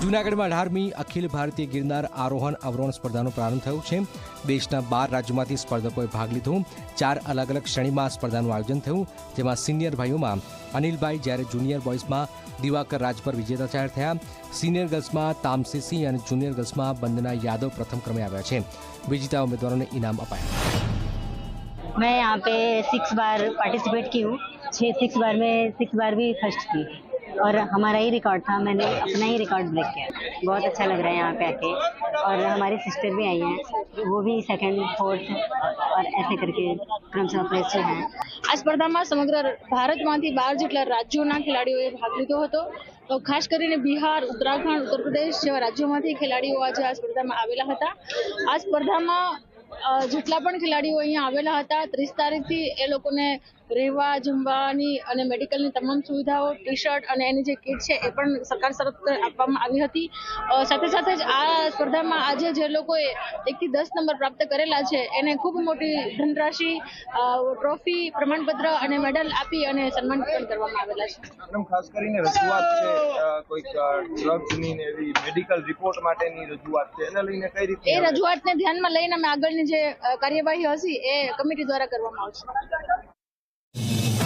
જૂનાગઢમાં અઢારમી અખિલ ભારતીય ગિરનાર આરોહણ અવરોહણ સ્પર્ધાનો પ્રારંભ થયો છે. દેશના બાર રાજ્યોમાંથી સ્પર્ધકોએ ભાગ લીધો. ચાર અલગ અલગ શ્રેણીમાં સ્પર્ધાનું આયોજન થયું, જેમાં સિનિયર ભાઈઓમાં અનિલભાઈ જ્યારે જુનિયર બોયઝમાં દિવાકર રાજપર વિજેતા જાહેર થયા. સિનિયર ગર્લ્સમાં તામસી સિંહ અને જુનિયર ગર્લ્સમાં બંદના યાદવ પ્રથમ ક્રમે આવ્યા છે. વિજેતા ઉમેદવારોને ઇનામ અપાયા. મેં યહાં પે સિક્સ બાર પાર્ટિસિપેટ કી હું છ સિક્સ બાર મેં સિક્સ બાર ભી ફર્સ્ટ की और हमारा ही रिकॉर्ड था मैंने अपना ही रिकॉर्ड ब्रेक किया बहुत अच्छा लग रहा है यहाँ पे आके और हमारी सिस्टर भी आई हैं वो भी सेकंड फोर्थ और ऐसे करके क्रमशः प्लेस से हैं આ સ્પર્ધામાં સમગ્ર ભારતમાંથી બાર જેટલા રાજ્યોના ખેલાડીઓએ ભાગ લીધો હતો તો ખાસ કરીને બિહાર ઉત્તરાખંડ ઉત્તર પ્રદેશ જેવા રાજ્યોમાંથી ખેલાડીઓ આજે આ સ્પર્ધામાં આવેલા હતા આ સ્પર્ધામાં અ, જેટલા પણ ખેલાડીઓ અહીંયા આવેલા હતા, ત્રીસ તારીખથી એ લોકોને રહેવા, જમવાની અને મેડિકલની તમામ સુવિધાઓ ટી શર્ટ અને એની જે કીટ છે એ પણ સરકાર તરફ આપવામાં આવી હતી. સાથે સાથે જ આ સ્પર્ધામાં આજે જે લોકોએ એકથી દસ નંબર પ્રાપ્ત કરેલા છે, એને ખૂબ મોટી ધનરાશિ ટ્રોફી, પ્રમાણપત્ર અને મેડલ આપી અને સન્માનિત પણ કરવામાં આવેલા છે. ખાસ કરીને રજૂઆત છે કોઈક ડ્રગ્સની ને એવી મેડિકલ રિપોર્ટ માટેની રજૂઆત છે. એને લઈને કઈ રીતે એ રજૂઆતને ધ્યાનમાં લઈને અમે આગળની જે કાર્યવાહી હશે એ કમિટી દ્વારા કરવામાં આવશે.